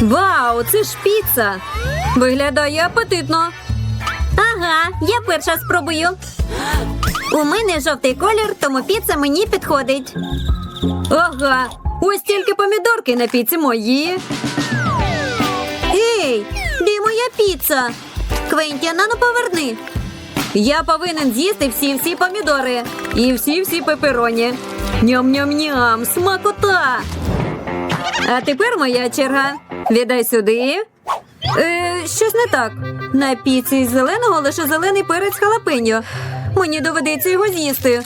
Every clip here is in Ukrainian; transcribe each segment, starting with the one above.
Вау, це ж піца. Виглядає апетитно. Ага, я перша спробую. У мене жовтий колір, тому піца мені підходить. Ага, ось тільки помідорки на піці мої. Ей, де моя піца? Квентіна, ну поверни. Я повинен з'їсти всі-всі помідори і всі-всі пепероні. Ням-ням-ням, смакота. А тепер моя черга. Віддай сюди. Е, щось не так. На піці з зеленого лише зелений перець халапеньо. Мені доведеться його з'їсти.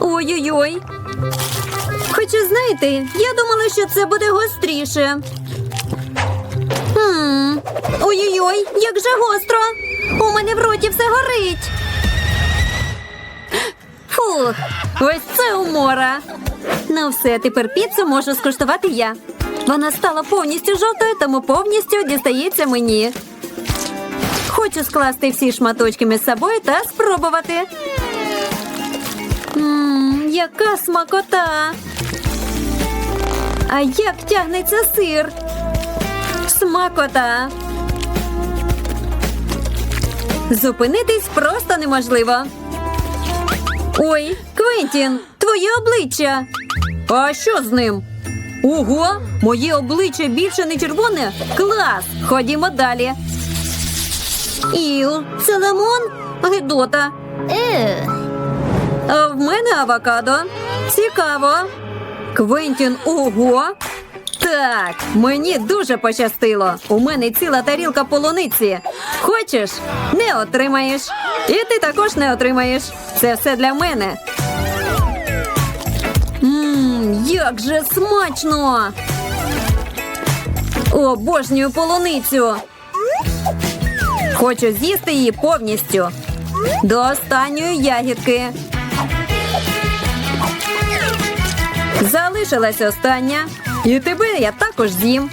Ой-ой-ой. Хоча, знаєте, я думала, що це буде гостріше. Ой-ой-ой, як же гостро. У мене в роті все горить. Фух, ось це умора. Ну все, тепер піцу можу скуштувати я. Вона стала повністю жовтою, тому повністю дістається мені. Хочу скласти всі шматочки між собою та спробувати. Ммм, яка смакота! А як тягнеться сир? Смакота. Зупинитись просто неможливо. Ой, Квентін, твоє обличчя. А що з ним? Ого, моє обличчя більше не червоне? Клас! Ходімо далі. Іу, це лимон? Гидота. А в мене авокадо. Цікаво. Квентін, ого. Так, мені дуже пощастило. У мене ціла тарілка полуниці. Хочеш? Не отримаєш. І ти також не отримаєш. Це все для мене. Як же смачно! Обожнюю полуницю. Хочу з'їсти її повністю. До останньої ягідки. Залишилась остання. І тебе я також з'їм.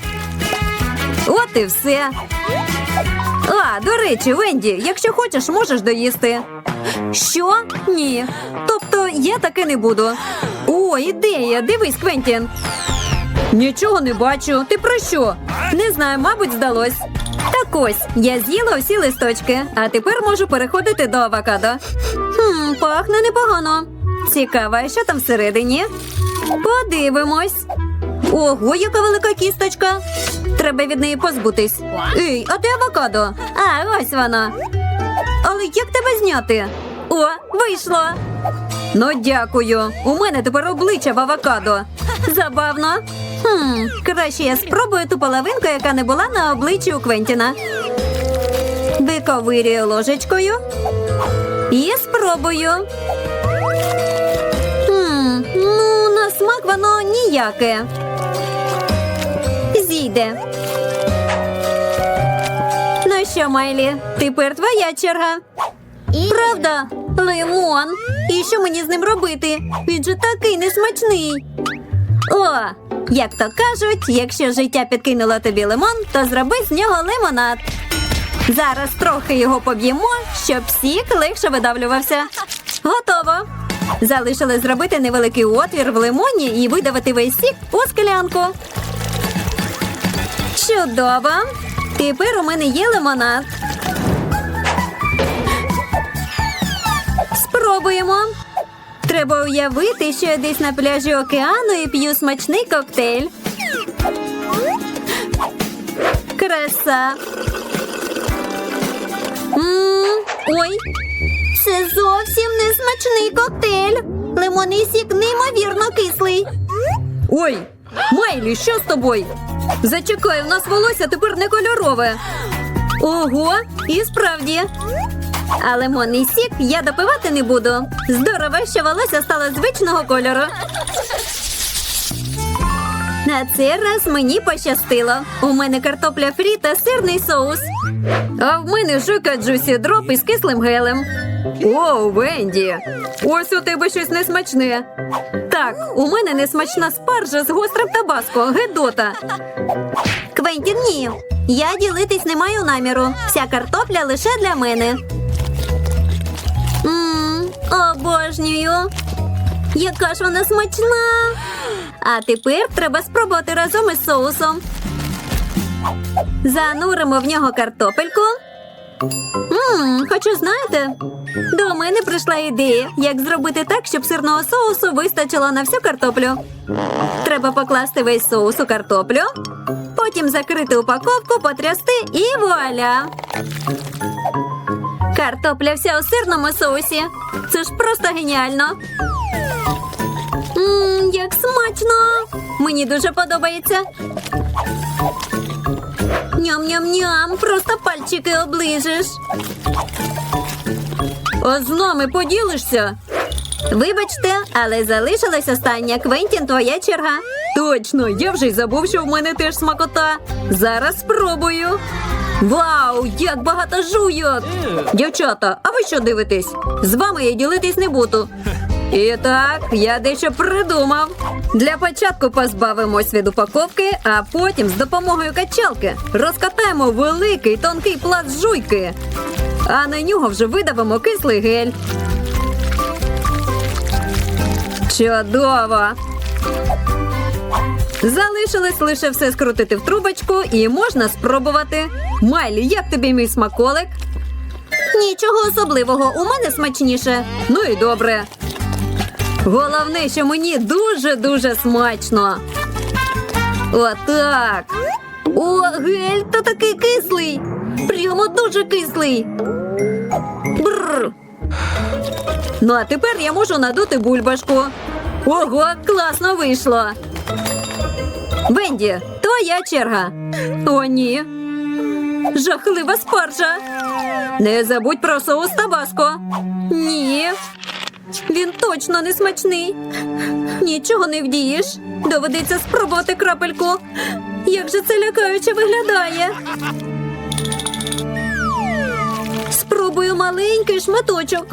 От і все. А, до речі, Венді, якщо хочеш, можеш доїсти. Що? Ні. Тобто я таки не буду. О, ідея! Дивись, Квентін. Нічого не бачу. Ти про що? Не знаю, мабуть, здалось. Так ось, я з'їла усі листочки, а тепер можу переходити до авокадо. Хм, пахне непогано. Цікаво, що там всередині? Подивимось. Ого, яка велика кісточка. Треба від неї позбутись. Ей, а де авокадо? А, ось вона. Але як тебе зняти? О, вийшло. Ну, дякую. У мене тепер обличчя в авокадо. Забавно. Хм, краще я спробую ту половинку, яка не була на обличчі у Квентіна. Виковирюю ложечкою і спробую. Хм, ну, на смак воно ніяке. Зійде. Ну що, Майлі, тепер твоя черга. Правда? Лимон. І що мені з ним робити? Він же такий несмачний. О, як то кажуть, якщо життя підкинуло тобі лимон, то зроби з нього лимонад. Зараз трохи його поб'ємо, щоб сік легше видавлювався. Готово. Залишилось зробити невеликий отвір в лимоні і видавити весь сік у склянку. Чудово! Тепер у мене є лимонад. Спробуємо. Треба уявити, що я десь на пляжі океану і п'ю смачний коктейль. Краса. М, Ой, це зовсім не смачний коктейль. Лимонний сік неймовірно кислий. Ой, Майлі, що з тобою? Зачекай, у нас волосся тепер не кольорове. Ого, і справді. А лимонний сік я допивати не буду. Здорово, що волосся стало звичного кольору. На цей раз мені пощастило. У мене картопля фрі та сирний соус. А в мене жуйка джусі дроп із кислим гелем. О, Венді! Ось у тебе щось несмачне. Так, у мене несмачна спаржа з гострим табаско, гедота. Квентін, ні. Я ділитись не маю наміру. Вся картопля лише для мене. Обожнюю. Яка ж вона смачна. А тепер треба спробувати разом із соусом. Зануримо в нього картопельку. Ммм, хочу знаєте, до мене прийшла ідея, як зробити так, щоб сирного соусу вистачило на всю картоплю. Треба покласти весь соус у картоплю, потім закрити упаковку, потрясти і вуаля! Картопля вся у сирному соусі. Це ж просто геніально. Ммм, як смачно! Мені дуже подобається. Ням-ням-ням, просто пальчики оближеш. А з нами поділишся? Вибачте, але залишилась остання. Квентін, твоя черга. Точно, я вже й забув, що в мене теж смакота. Зараз спробую. Вау, як багато жуйок! Дівчата, а ви що дивитесь? З вами я ділитись не буду. І так, я дещо придумав. Для початку позбавимось від упаковки, а потім з допомогою качалки розкатаємо великий тонкий пласт жуйки. А на нього вже видавимо кислий гель. Чудово! Залишилось лише все скрутити в трубочку і можна спробувати. Майлі, як тобі мій смаколик? Нічого особливого, у мене смачніше. Ну і добре. Головне, що мені дуже-дуже смачно. Отак. О, гель, то такий кислий. Прямо дуже кислий. Бррр. Ну, а тепер я можу надути бульбашку. Ого, класно вийшло. Бенді, твоя черга. О, ні. Жахлива спаржа. Не забудь про соус табаско. Ні. Він точно не смачний. Нічого не вдієш. Доведеться спробувати крапельку. Як же це лякаюче виглядає. Спробую маленький шматочок.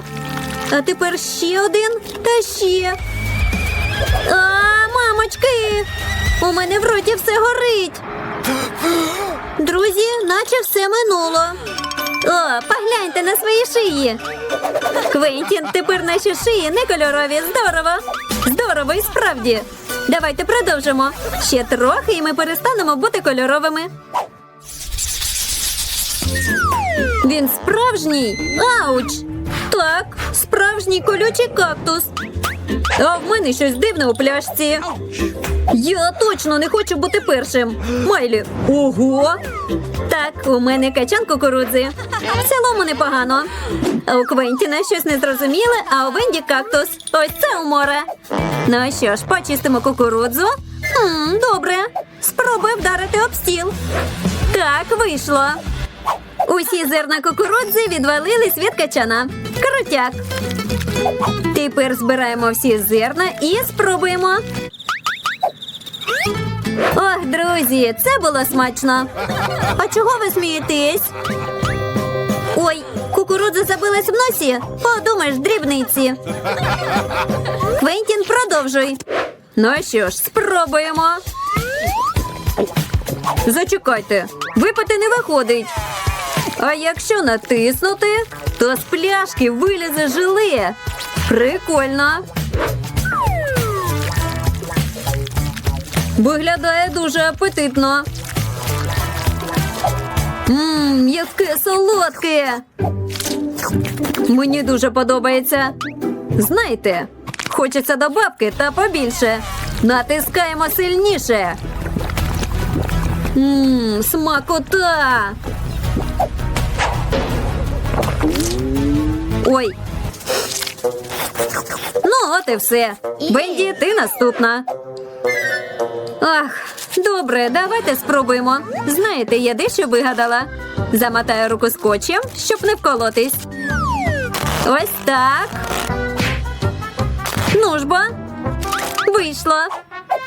А тепер ще один та ще. А, мамочки! У мене в роті все горить. Друзі, наче все минуло. О, погляньте на свої шиї. Квентін, тепер наші шиї не кольорові. Здорово. Здорово і справді. Давайте продовжимо. Ще трохи, і ми перестанемо бути кольоровими. Він справжній. Ауч! Так, справжній колючий кактус. А в мене щось дивне у пляшці. Я точно не хочу бути першим. Майлі. Ого. Так, у мене качан кукурудзи. В цілому непогано. У Квентіна щось незрозуміле, а у Венді кактус. Ось це умора. Ну що ж, почистимо кукурудзу. Хм, добре. Спробуй вдарити об стіл. Так, вийшло. Усі зерна кукурудзи відвалились від качана. Крутяк. Тепер збираємо всі зерна і спробуємо. Ох, друзі, це було смачно. А чого ви смієтесь? Ой, кукурудза забилась в носі. Подумаєш, дрібниці. Квентін, продовжуй. Ну що ж, спробуємо. Зачекайте, випити не виходить. А якщо натиснути, то з пляшки вилізе желе. Прикольно. Виглядає дуже апетитно. Ммм, яке солодке. Мені дуже подобається. Знаєте, хочеться добавки та побільше. Натискаємо сильніше. Ммм, смакота. Ой. Ну, от і все. Бенді, ти наступна. Ах, добре, давайте спробуємо. Знаєте, я дещо вигадала. Замотаю руку скотчем, щоб не вколотись. Ось так. Ну ж бо. Вийшло.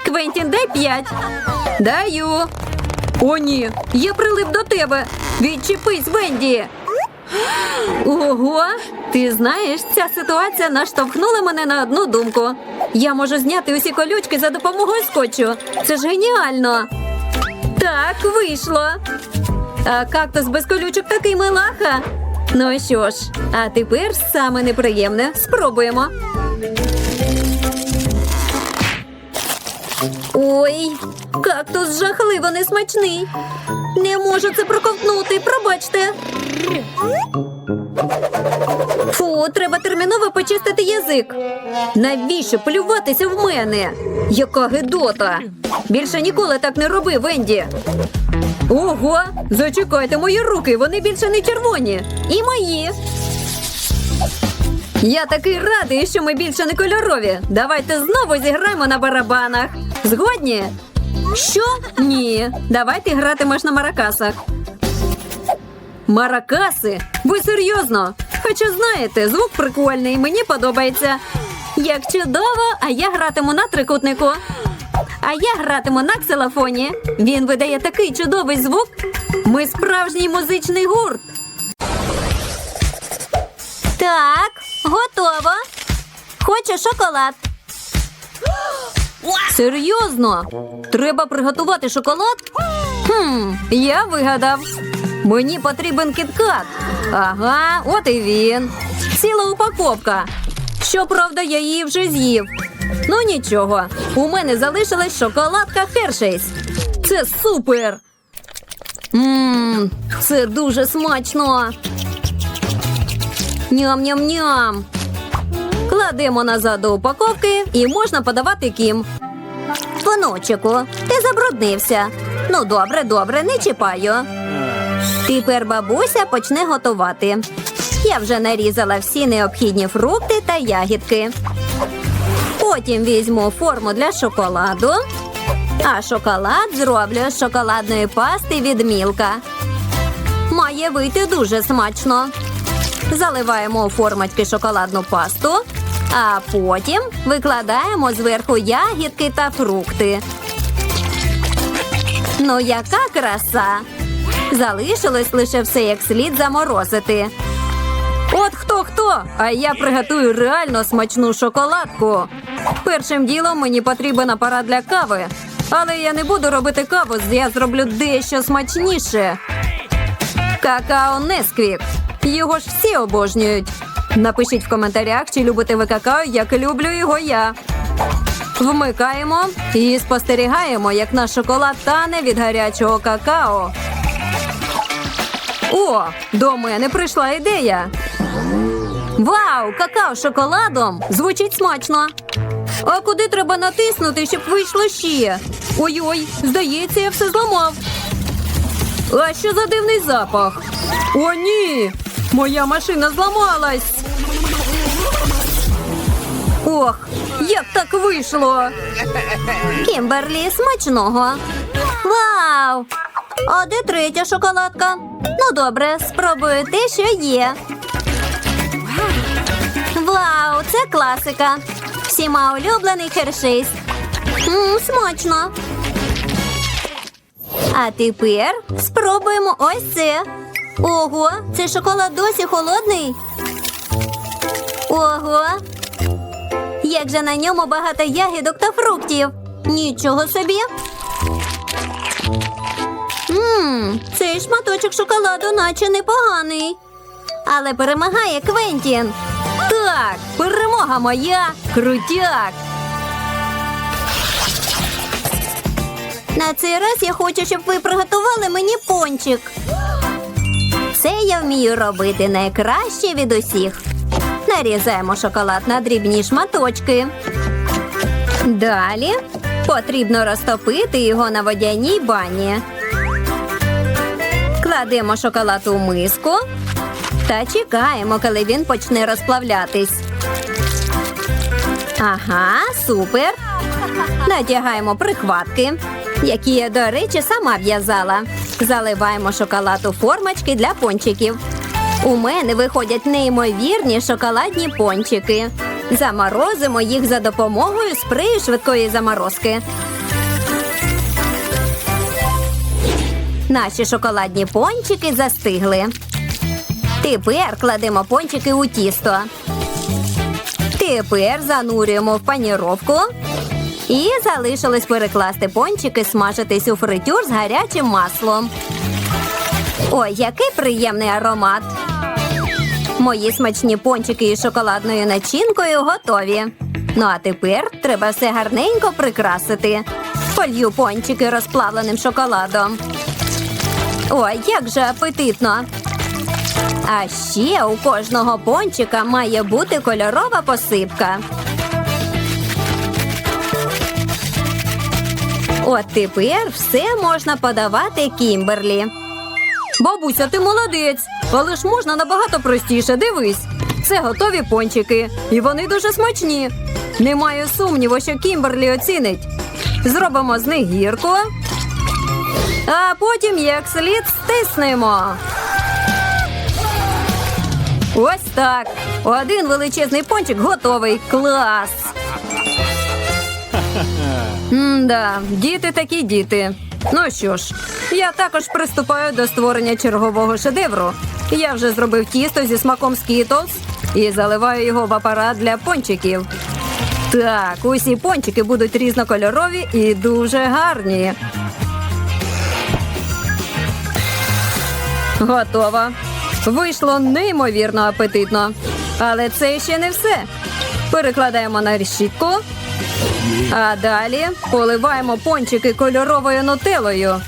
Квентін, дай п'ять. Даю. О, ні, я прилип до тебе. Відчепись, Венді. Ого, ти знаєш, ця ситуація наштовхнула мене на одну думку. Я можу зняти усі колючки за допомогою скотчу. Це ж геніально. Так, вийшло. А кактус без колючок такий милаха. Ну що ж, а тепер саме неприємне. Спробуємо. Ой, кактус жахливо несмачний. Не можу це проковтнути, пробачте. Фу, треба терміново почистити язик. Навіщо плюватися в мене? Яка гидота! Більше ніколи так не роби, Венді. Ого, зачекайте мої руки, вони більше не червоні. І мої. Я такий радий, що ми більше не кольорові. Давайте знову зіграємо на барабанах. Згодні? Що? Ні. Давайте гратимеш на маракасах. Маракаси? Ви серйозно? Хоча знаєте, звук прикольний, мені подобається. Як чудово, а я гратиму на трикутнику. А я гратиму на ксилофоні. Він видає такий чудовий звук. Ми справжній музичний гурт. Так, готово. Хочу шоколад. Серйозно? Треба приготувати шоколад? Хм, я вигадав. Мені потрібен кіткат. Ага, от і він. Ціла упаковка. Щоправда, я її вже з'їв. Ну нічого, у мене залишилась шоколадка Хершейс. Це супер. Ммм, це дуже смачно. Ням-ням-ням. Кладемо назад до упаковки і можна подавати кім. Паночику, ти забруднився. Ну, добре, добре, не чіпаю. Тепер бабуся почне готувати. Я вже нарізала всі необхідні фрукти та ягідки. Потім візьму форму для шоколаду, а шоколад зроблю з шоколадної пасти від мілка. Має вийти дуже смачно. Заливаємо у формочки шоколадну пасту, а потім викладаємо зверху ягідки та фрукти. Ну, яка краса! Залишилось лише все як слід заморозити. От хто хто, а я приготую реально смачну шоколадку. Першим ділом мені потрібен апарат для кави, але я не буду робити каву, я зроблю дещо смачніше. Какао Несквік. Його ж всі обожнюють. Напишіть в коментарях, чи любите ви какао, як люблю його я. Вмикаємо і спостерігаємо, як наш шоколад тане від гарячого какао. О, до мене прийшла ідея. Вау, какао з шоколадом! Звучить смачно. А куди треба натиснути, щоб вийшло ще? Ой-ой, здається, я все зламав. А що за дивний запах? О, ні! Моя машина зламалась. Ох, як так вийшло. Кімберлі, смачного. Вау! А де третя шоколадка? Ну, добре, спробую те, що є. Вау, це класика. Всіма улюблений хершейс. Мм, смачно. А тепер спробуємо ось це. Ого, цей шоколад досі холодний. Ого. Як же на ньому багато ягідок та фруктів. Нічого собі. Ммм, цей шматочок шоколаду наче непоганий. Але перемагає Квентін. Так, перемога моя. Крутяк. На цей раз я хочу, щоб ви приготували мені пончик. Це я вмію робити найкраще від усіх. Нарізаємо шоколад на дрібні шматочки. Далі потрібно розтопити його на водяній бані. Кладемо шоколад у миску та чекаємо, коли він почне розплавлятись. Ага, супер. Надягаємо прихватки, які я, до речі, сама в'язала. Заливаємо шоколад у формочки для пончиків. У мене виходять неймовірні шоколадні пончики. Заморозимо їх за допомогою спрею швидкої заморозки. Наші шоколадні пончики застигли. Тепер кладемо пончики у тісто. Тепер занурюємо в паніровку. І залишилось перекласти пончики смажитись у фритюр з гарячим маслом. Ой, який приємний аромат. Мої смачні пончики із шоколадною начинкою готові. Ну а тепер треба все гарненько прикрасити. Полью пончики розплавленим шоколадом. Ой, як же апетитно. А ще у кожного пончика має бути кольорова посипка. От тепер все можна подавати Кімберлі. Бабуся, ти молодець, але ж можна набагато простіше. Дивись. Це готові пончики, і вони дуже смачні. Немає сумніву, що Кімберлі оцінить. Зробимо з них гірку, а потім як слід стиснемо. Ось так. Один величезний пончик готовий. Клас. М-да, діти такі діти. Ну що ж, я також приступаю до створення чергового шедевру. Я вже зробив тісто зі смаком Skittles і заливаю його в апарат для пончиків. Так, усі пончики будуть різнокольорові і дуже гарні. Готово. Вийшло неймовірно апетитно. Але це ще не все. Перекладаємо на решітку. А далі поливаємо пончики кольоровою нутелою.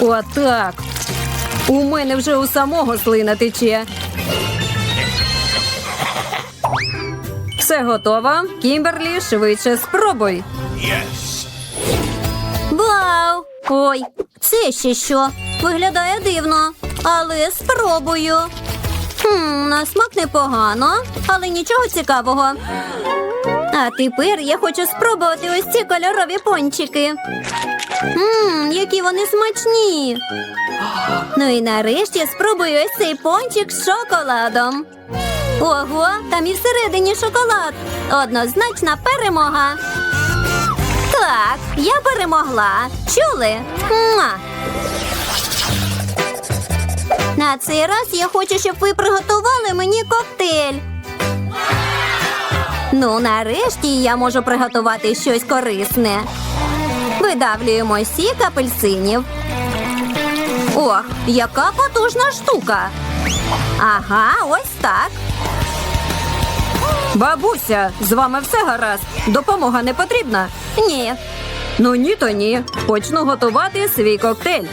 Отак. У мене вже у самого слина тече. Все готово. Кімберлі, швидше спробуй. Вау! Ой, це ще що? Виглядає дивно, але спробую. Хм, на смак непогано, але нічого цікавого. А тепер я хочу спробувати ось ці кольорові пончики. Ммм, які вони смачні. Ну і нарешті спробую ось цей пончик з шоколадом. Ого, там і всередині шоколад. Однозначна перемога. Так, я перемогла. Чули? Муа! На цей раз я хочу, щоб ви приготували мені коктейль. Ну, нарешті я можу приготувати щось корисне. Видавлюємо сік апельсинів. Ох, яка потужна штука. Ага, ось так. Бабуся, з вами все гаразд. Допомога не потрібна? Ні. Ну ні, то ні. Почну готувати свій коктейль.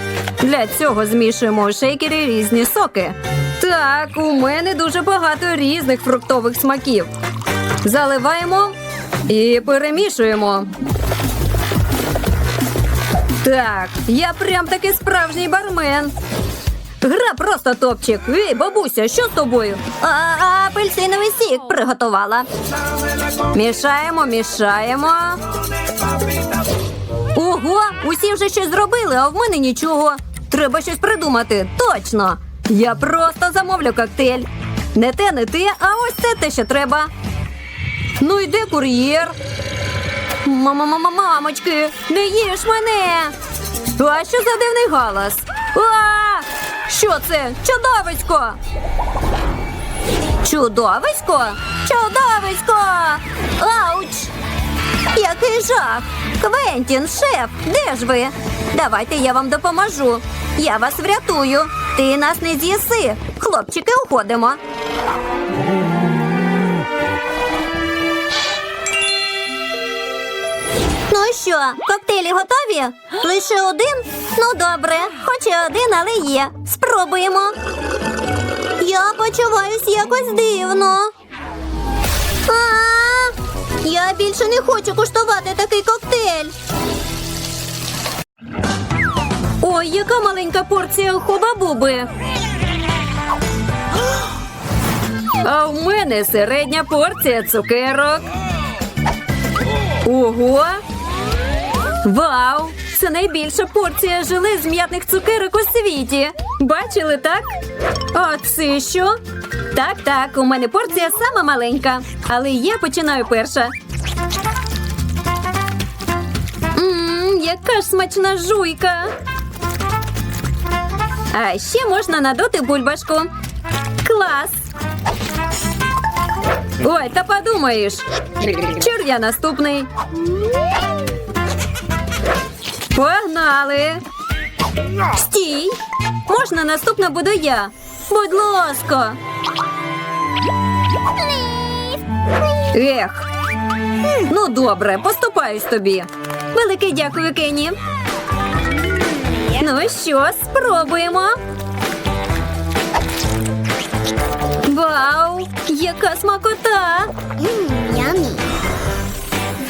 Для цього змішуємо у шейкері різні соки. Так, у мене дуже багато різних фруктових смаків. Заливаємо і перемішуємо. Так, я прям таки справжній бармен. Гра просто топчик. Ей, бабуся, що з тобою? А, апельсиновий сік приготувала. Мішаємо, мішаємо. Ого, усі вже щось зробили, а в мене нічого. Треба щось придумати. Точно. Я просто замовлю коктейль. Не те, не те, а ось це те, що треба. Ну йде кур'єр. Мама-мама, мамочки, не їж мене. А що за дивний галас? А! Що це? Чудовисько! Чудовисько? Чудовисько! Ауч! Який жах! Квентін, шеф, де ж ви? Давайте я вам допоможу. Я вас врятую. Ти нас не з'їси. Хлопчики, уходимо. Що, коктейлі готові? Лише один? Ну добре, хоч і один, але є. Спробуємо. Я почуваюсь якось дивно. А, я більше не хочу куштувати такий коктейль. Ой, яка маленька порція хуба-буби. А в мене середня порція цукерок. Ого! Вау! Це найбільша порція желе з м'ятних цукерок у світі. Бачили, так? А це що? Так, так, у мене порція сама маленька, але я починаю перша. Ммм, яка ж смачна жуйка. А ще можна надути бульбашку. Клас! Ой, та подумаєш. Чур я наступний. Погнали. Стій. Можна наступна буду я. Будь ласка. Ех, Ну, добре, поступаюсь тобі. Велике дякую, Кенні. Ну що, спробуємо. Вау! Яка смакота!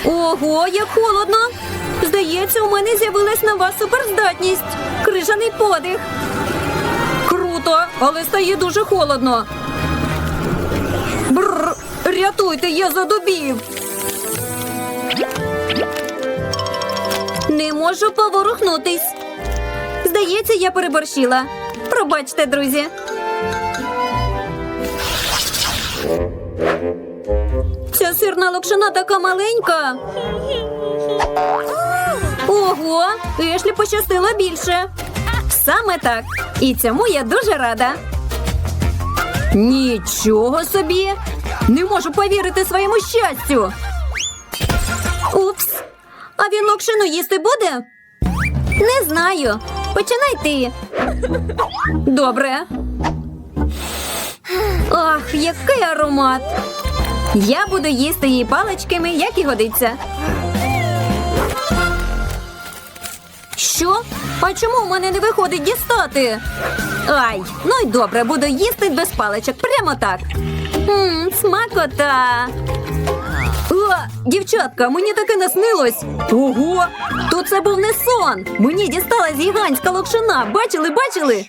Ого, як холодно! Здається, у мене з'явилась нова суперздатність. Крижаний подих. Круто, але стає дуже холодно. Бррр, рятуйте, я задубів. Не можу поворухнутись. Здається, я переборщила. Пробачте, друзі. Ця сирна локшина така маленька. Ого, Ешлі пощастило більше. Саме так. І цьому я дуже рада. Нічого собі. Не можу повірити своєму щастю. Упс. А він локшину їсти буде? Не знаю. Починай ти. Добре. Ах, який аромат. Я буду їсти її паличками, як і годиться. Що? А чому в мене не виходить дістати? Ай, ну й добре, буду їсти без паличок, прямо так. Мм, смакота. О, дівчатка, мені таке наснилось. Ого, то це був не сон. Мені дісталась гігантська локшина. Бачили, бачили?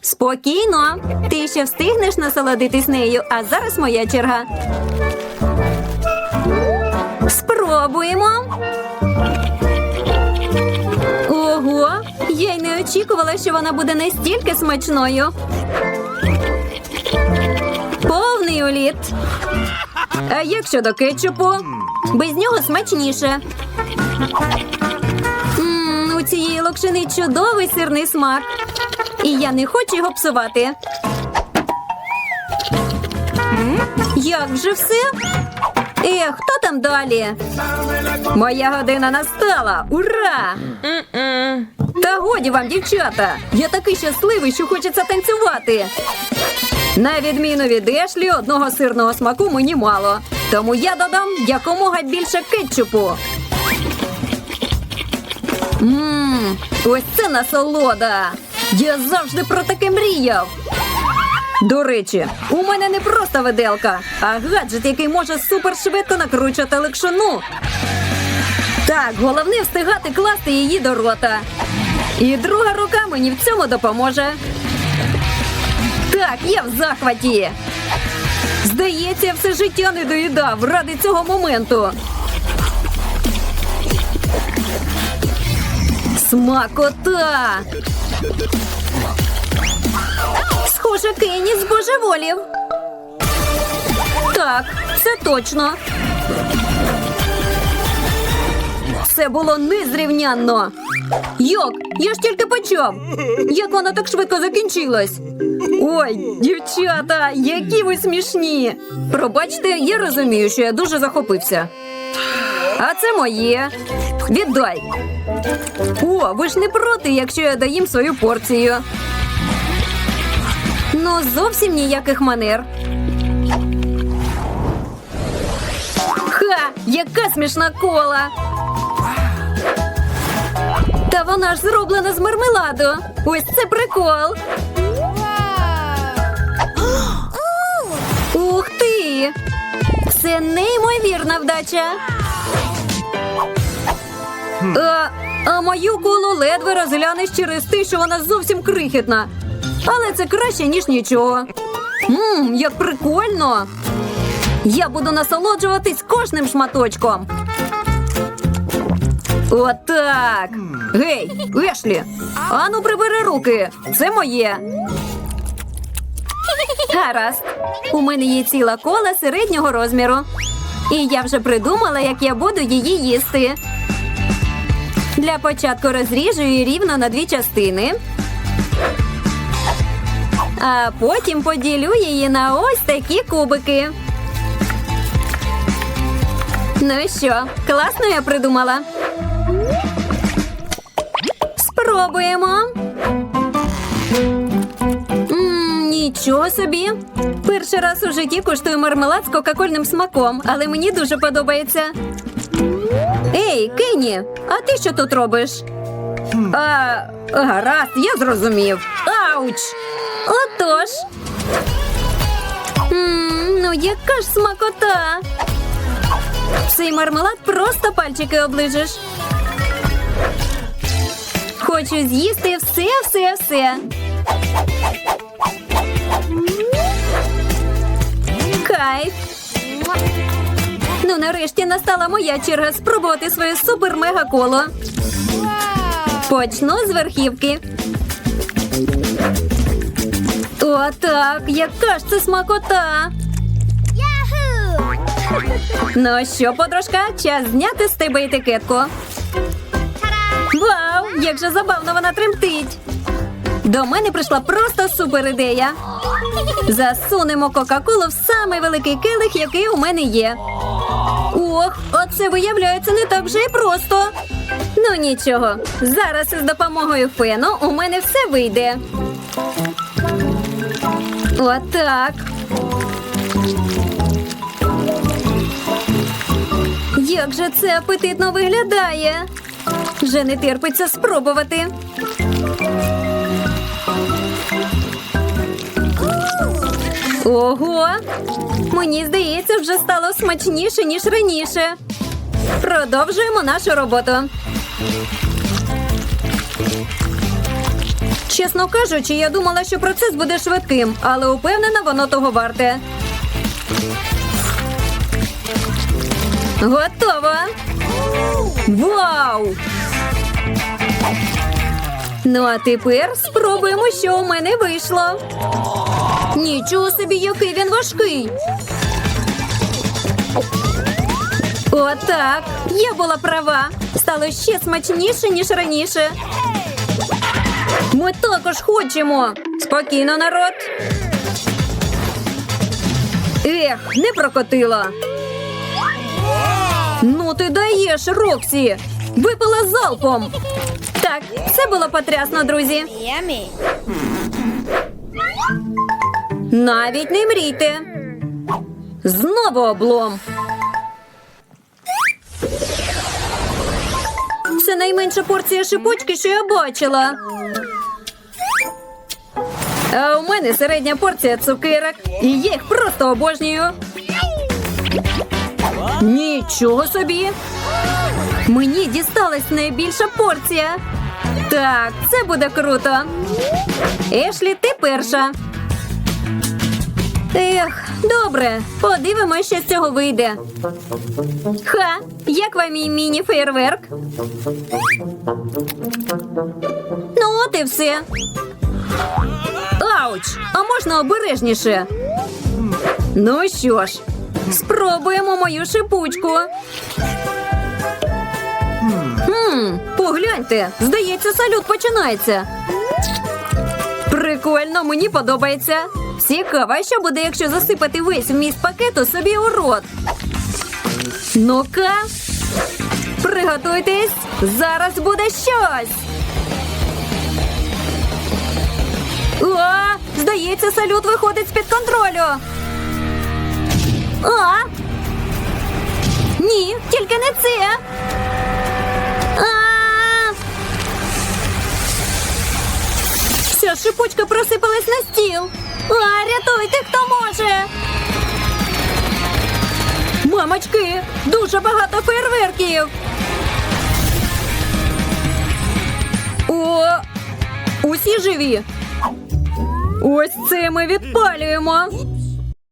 Спокійно, ти ще встигнеш насолодитись нею, а зараз моя черга. Спробуємо. Я й не очікувала, що вона буде настільки смачною. Повний уліт. А як щодо кетчупу? Без нього смачніше. М, у цієї локшини чудовий сирний смак. І я не хочу його псувати. Як же все? Ех, хто там далі? Моя година настала! Ура! Та годі вам, дівчата! Я такий щасливий, що хочеться танцювати. На відміну від Ешлі, одного сирного смаку мені мало. Тому я додам якомога більше кетчупу. Мм, ось це насолода. Я завжди про таке мріяв. До речі, у мене не просто виделка, а гаджет, який може супершвидко накручувати ликшину. Так, головне встигати класти її до рота. І друга рука мені в цьому допоможе. Так, я в захваті. Здається, я все життя не доїдав ради цього моменту. Смакота! Схоже, Кенні збожеволів. Так, це точно. Це було незрівнянно. Йок, я ж тільки почав. Як воно так швидко закінчилось? Ой, дівчата, які ви смішні. Пробачте, я розумію, що я дуже захопився. А це моє. Віддай. О, ви ж не проти, якщо я доїм свою порцію. Ну, зовсім ніяких манер. Ха! Яка смішна кола! Та вона ж зроблена з мармеладу. Ось це прикол. Ух ти! Це неймовірна вдача. А, а мою колу ледве розглянеш через те, що вона зовсім крихітна. Але це краще, ніж нічого. Мм, як прикольно. Я буду насолоджуватись кожним шматочком. Отак. Гей, Ешлі, ану прибери руки. Це моє. Гаразд. У мене є ціла кола середнього розміру. І я вже придумала, як я буду її їсти. Для початку розріжу її рівно на дві частини. А потім поділю її на ось такі кубики. Ну що, класно я придумала. Спробуємо. Нічого собі. Перший раз у житті куштую мармелад з кока-кольним смаком, але мені дуже подобається. Ей, Кенні, а ти що тут робиш? А, гаразд, я зрозумів. Ауч! Отож. М, ну, яка ж смакота. Цей мармелад просто пальчики оближеш. Хочу з'їсти все, все, все. Кайф. Ну, нарешті настала моя черга спробувати своє супер-мега коло. Почну з верхівки. О, так, яка ж це смакота. Ну що, подружка, час зняти з тебе етикетку. Вау, як же забавно вона тремтить. До мене прийшла просто супер ідея. Засунемо Кока-Колу в самий великий келих, який у мене є. Ох, оце виявляється не так вже і просто. Ну нічого, зараз із допомогою фену у мене все вийде. Отак. Як же це апетитно виглядає? Вже не терпиться спробувати. Ого! Мені здається, вже стало смачніше, ніж раніше. Продовжуємо нашу роботу. Чесно кажучи, я думала, що процес буде швидким, але упевнена, воно того варте. Готово! Вау! Ну, а тепер спробуємо, що у мене вийшло. Нічого собі, який він важкий. Отак. Я була права. Стало ще смачніше, ніж раніше. Ми також хочемо. Спокійно, народ. Ех, не прокотила. Ну, ти даєш, Роксі. Випила залпом. Так, це було потрясно, друзі. Навіть не мрійте. Знову облом. Це найменша порція шипучки, що я бачила. А у мене середня порція цукерок. І я їх просто обожнюю. Нічого собі. Мені дісталась найбільша порція. Так, це буде круто. Ешлі, ти перша. Ех, добре, подивимося, що з цього вийде. Ха, як вам мій міні-фейерверк? Ну, от і все. Ауч! А можна обережніше? Ну що ж, спробуємо мою шипучку. Хм, погляньте, здається, салют починається. Прикольно, мені подобається. Цікаво, що буде, якщо засипати весь вміст пакету собі у рот. Ну-ка, приготуйтесь, зараз буде щось. О, здається, салют виходить з-під контролю. А? Ні, тільки не це. Вся шипучка просипалась на стіл. А, рятуйте, хто може. Мамочки, дуже багато фейерверків. О, усі живі. Ось це ми відпалюємо.